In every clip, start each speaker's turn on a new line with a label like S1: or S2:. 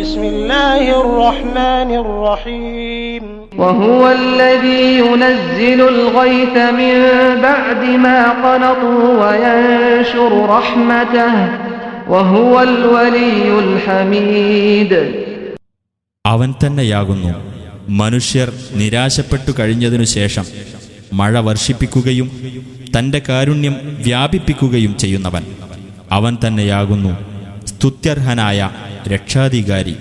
S1: بسم الله الرحمن الرحيم
S2: وهو الذي ينزل الغيث من بعد ما قنطوا وينشر رحمته وهو الولي الحميد
S3: അവൻ തന്നെയാകുന്നു മനുഷ്യർ നിരാശപ്പെട്ടു കഴിഞ്ഞതിനു ശേഷം മഴ വർഷിപ്പിക്കുകയും തന്റെ കാരുണ്യം വ്യാപിപ്പിക്കുകയും ചെയ്യുന്നവൻ അവൻ തന്നെയാകുന്നു സ്തുത്യർഹനായ രക്ഷാധികാരി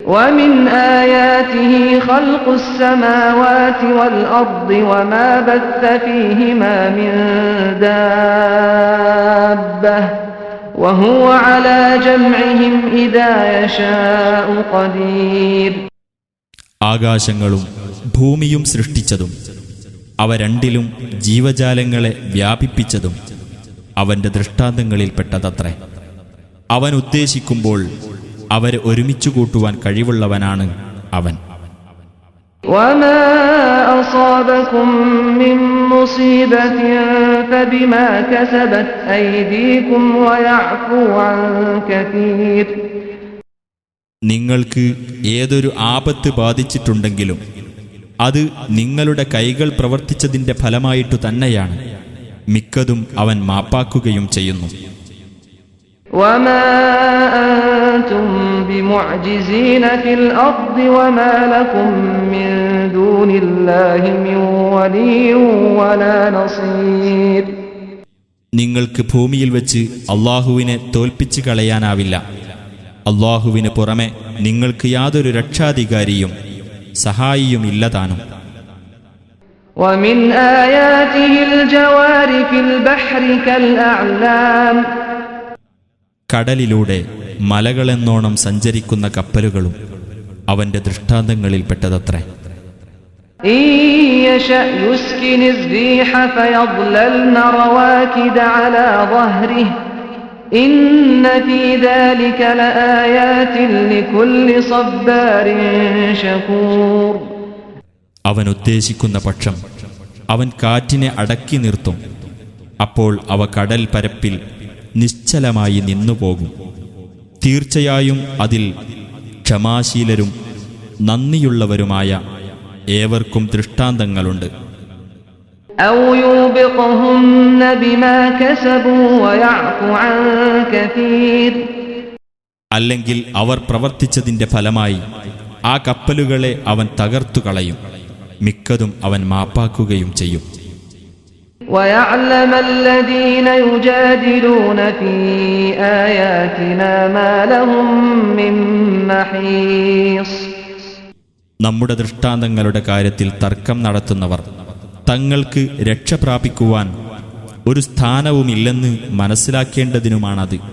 S2: ومن آياته خلق السماوات والأرض وما بث فيهما من دابة وهو على جمعهم إذا يشاء قدير
S3: ആകാശങ്ങളും ഭൂമിയും സൃഷ്ടിച്ചതും അവ രണ്ടിലും ജീവജാലങ്ങളെ വ്യാപിപ്പിച്ചതും അവന്റെ ദൃഷ്ടാന്തങ്ങളിൽപ്പെട്ടതത്രേ. അവൻ ഉദ്ദേശിക്കുമ്പോൾ അവരെ ഒരുമിച്ചു കൂട്ടുവാൻ കഴിവുള്ളവനാണ് അവൻ. നിങ്ങൾക്ക് ഏതൊരു ആപത്ത് ബാധിച്ചിട്ടുണ്ടെങ്കിലും അത് നിങ്ങളുടെ കൈകൾ പ്രവർത്തിച്ചതിന്റെ ഫലമായിട്ടു തന്നെയാണ്. മിക്കതും അവൻ മാപ്പാക്കുകയും ചെയ്യുന്നു. നിങ്ങൾക്ക് ഭൂമിയിൽ വെച്ച് അള്ളാഹുവിനെ തോൽപ്പിച്ചു കളയാനാവില്ല. അള്ളാഹുവിന് പുറമെ നിങ്ങൾക്ക് യാതൊരു രക്ഷാധികാരിയും സഹായിയും ഇല്ലതാനും
S2: ومن آياته الجوار في البحر كالأعلام
S3: കടലിലൂടെ മലകളെന്നോണം സഞ്ചരിക്കുന്ന കപ്പലുകളും അവന്റെ ദൃഷ്ടാന്തങ്ങളിൽപ്പെട്ടതത്രേ
S2: إن
S3: അവൻ ഉദ്ദേശിക്കുന്ന പക്ഷം അവൻ കാറ്റിനെ അടക്കി നിർത്തും. അപ്പോൾ അവ കടൽ പരപ്പിൽ നിശ്ചലമായി നിന്നുപോകും. തീർച്ചയായും അതിൽ ക്ഷമാശീലരും നന്ദിയുള്ളവരുമായ ഏവർക്കും ദൃഷ്ടാന്തങ്ങളുണ്ട്.
S2: أو يوبقهن بما كسبوا ويعفو عن كثير
S3: അല്ലെങ്കിൽ അവർ പ്രവർത്തിച്ചതിന്റെ ഫലമായി ആ കപ്പലുകളെ അവൻ തകർത്തു കളയും മിക്കതും അവൻ മാപ്പാക്കുകയും ചെയ്യും
S2: ويعلم الذين يجادلون في آياتنا ما لهم من محيص
S3: നമ്മുടെ ദൃഷ്ടാന്തങ്ങളുടെ കാര്യത്തിൽ തർക്കം നടത്തുന്നവർ തങ്ങൾക്ക് രക്ഷ പ്രാപിക്കുവാൻ ഒരു സ്ഥാനവുമില്ലെന്ന് മനസ്സിലാക്കേണ്ടതിനുമാണത്.